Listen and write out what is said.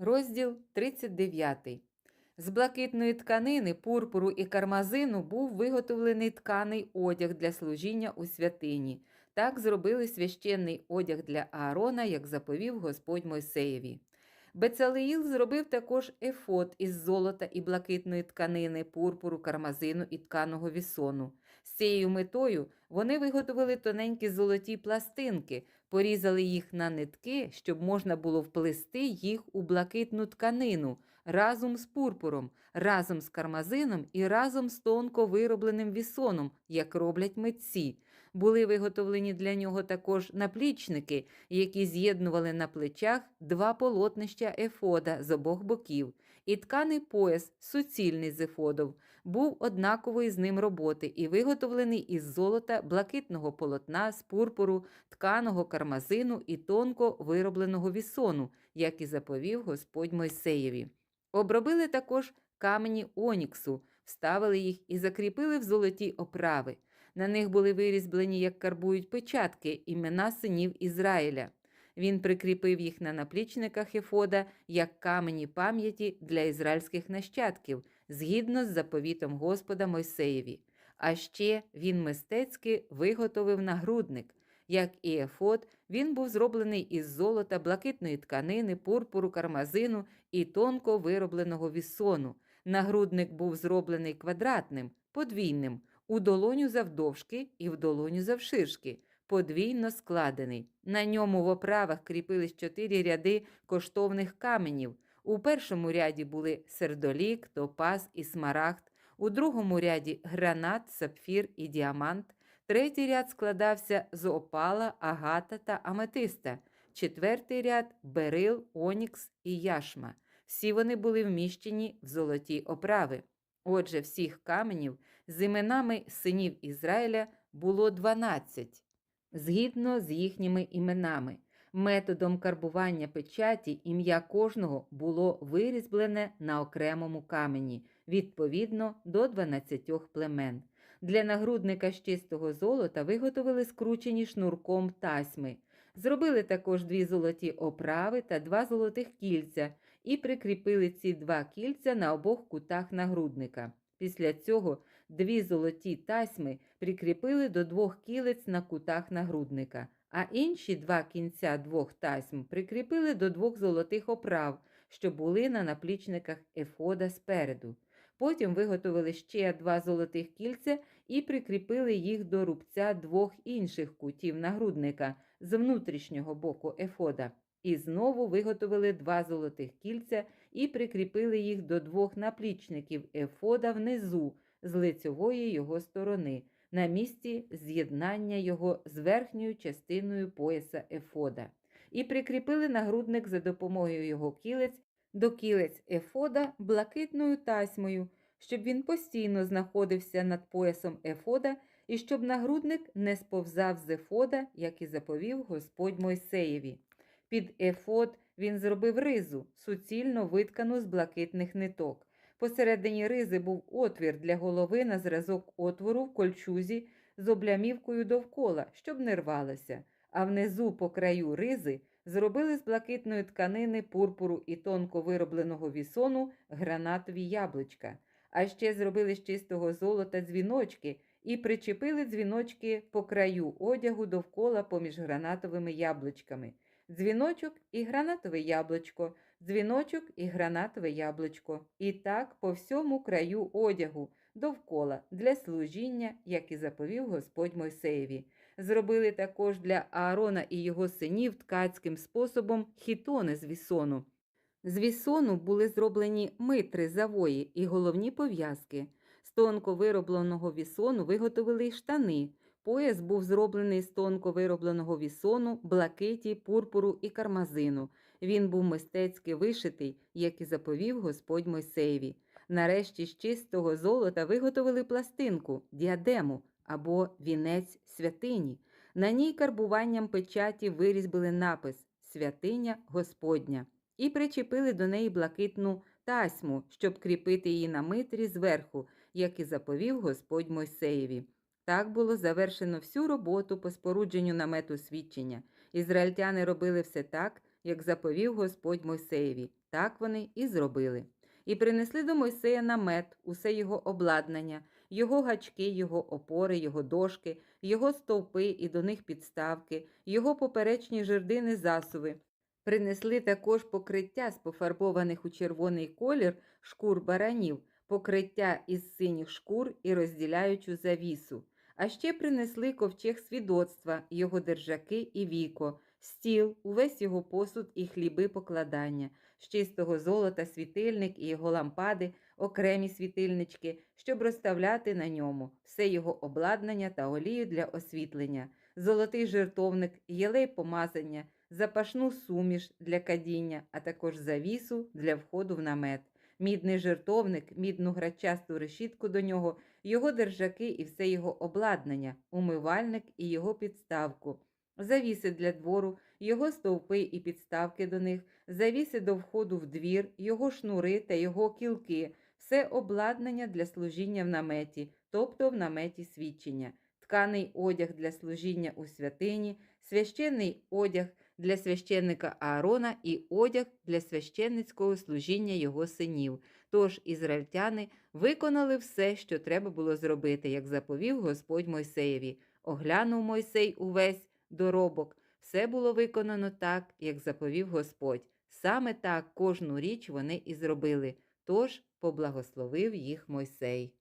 Розділ 39. З блакитної тканини, пурпуру і кармазину був виготовлений тканий одяг для служіння у святині. Так зробили священний одяг для Аарона, як заповів Господь Мойсеєві. Бецалеїл зробив також ефот із золота і блакитної тканини, пурпуру, кармазину і тканого вісону. З цією метою вони виготовили тоненькі золоті пластинки, порізали їх на нитки, щоб можна було вплести їх у блакитну тканину разом з пурпуром, разом з кармазином і разом з тонко виробленим вісоном, як роблять митці. Були виготовлені для нього також наплічники, які з'єднували на плечах два полотнища ефода з обох боків, і тканий пояс, суцільний з ефодов, був однакової з ним роботи і виготовлений із золота, блакитного полотна, з пурпуру, тканого кармазину і тонко виробленого вісону, як і заповів Господь Мойсеєві. Обробили також камені оніксу, вставили їх і закріпили в золоті оправи. На них були вирізблені, як карбують печатки, імена синів Ізраїля. Він прикріпив їх на наплічниках Ефода як камені пам'яті для ізраїльських нащадків, згідно з заповітом Господа Мойсеєві. А ще він мистецьки виготовив нагрудник. Як і ефод, він був зроблений із золота, блакитної тканини, пурпуру, кармазину і тонко виробленого вісону. Нагрудник був зроблений квадратним, подвійним, у долоню завдовжки і в долоню завширшки, подвійно складений. На ньому в оправах кріпились чотири ряди коштовних каменів. У першому ряді були сердолік, топаз і смарагд, у другому ряді гранат, сапфір і діамант. Третій ряд складався з опала, агата та аметиста, четвертий ряд берил, онікс і яшма. Всі вони були вміщені в золоті оправи. Отже, всіх каменів з іменами синів Ізраїля було 12, згідно з їхніми іменами. Методом карбування печаті ім'я кожного було вирізблене на окремому камені, відповідно до 12 племен. Для нагрудника з чистого золота виготовили скручені шнурком тасьми. Зробили також дві золоті оправи та два золотих кільця і прикріпили ці два кільця на обох кутах нагрудника. Після цього дві золоті тасьми прикріпили до двох кілець на кутах нагрудника, а інші два кінця двох тасьм прикріпили до двох золотих оправ, що були на наплічниках ефода спереду. Потім виготовили ще два золотих кільця і прикріпили їх до рубця двох інших кутів нагрудника з внутрішнього боку ефода. І знову виготовили два золотих кільця і прикріпили їх до двох наплічників ефода внизу з лицьової його сторони, на місці з'єднання його з верхньою частиною пояса ефода. І прикріпили нагрудник за допомогою його кілець до кілець ефода блакитною тасьмою, щоб він постійно знаходився над поясом ефода і щоб нагрудник не сповзав з ефода, як і заповів Господь Мойсеєві. Під ефод він зробив ризу, суцільно виткану з блакитних ниток. Посередині ризи був отвір для голови на зразок отвору в кольчузі з облямівкою довкола, щоб не рвалося, а внизу по краю ризи зробили з блакитної тканини пурпуру і тонко виробленого вісону гранатові яблучка, а ще зробили з чистого золота дзвіночки і причепили дзвіночки по краю одягу довкола поміж гранатовими яблучками. Дзвіночок і гранатове яблучко, дзвіночок і гранатове яблучко. І так по всьому краю одягу довкола для служіння, як і заповів Господь Мойсеєві. Зробили також для Аарона і його синів ткацьким способом хітони з вісону. З вісону були зроблені митри завої і головні пов'язки. З тонко виробленого вісону виготовили й штани. Пояс був зроблений з тонко виробленого вісону, блакиті, пурпуру і кармазину. Він був мистецьки вишитий, як і заповів Господь Мойсеєві. Нарешті з чистого золота виготовили пластинку, діадему або вінець святині. На ній карбуванням печаті вирізбили напис Святиня Господня і причепили до неї блакитну тасьму, щоб кріпити її на митрі зверху, як і заповів Господь Мойсеєві. Так було завершено всю роботу по спорудженню намету свідчення. Ізраїльтяни робили все так, як заповів Господь Мойсеєві. Так вони і зробили. І принесли до Мойсея намет, усе його обладнання, його гачки, його опори, його дошки, його стовпи і до них підставки, його поперечні жердини засуви. Принесли також покриття з пофарбованих у червоний колір шкур баранів, покриття із синіх шкур і розділяючу завісу. А ще принесли ковчег свідоцтва, його держаки і віко, стіл, увесь його посуд і хліби покладання, з чистого золота світильник і його лампади, окремі світильнички, щоб розставляти на ньому все його обладнання та олію для освітлення, золотий жертовник, єлей помазання, запашну суміш для кадіння, а також завісу для входу в намет, мідний жертовник, мідну грачасту решітку до нього, його держаки і все його обладнання, умивальник і його підставку, завіси для двору, його стовпи і підставки до них, завіси до входу в двір, його шнури та його кілки, все обладнання для служіння в наметі, тобто в наметі свідчення, тканий одяг для служіння у святині, священний одяг для священника Аарона і одяг для священницького служіння його синів. Тож ізраїльтяни виконали все, що треба було зробити, як заповів Господь Мойсеєві. Оглянув Мойсей увесь доробок. Все було виконано так, як заповів Господь. Саме так кожну річ вони і зробили. Тож поблагословив їх Мойсей.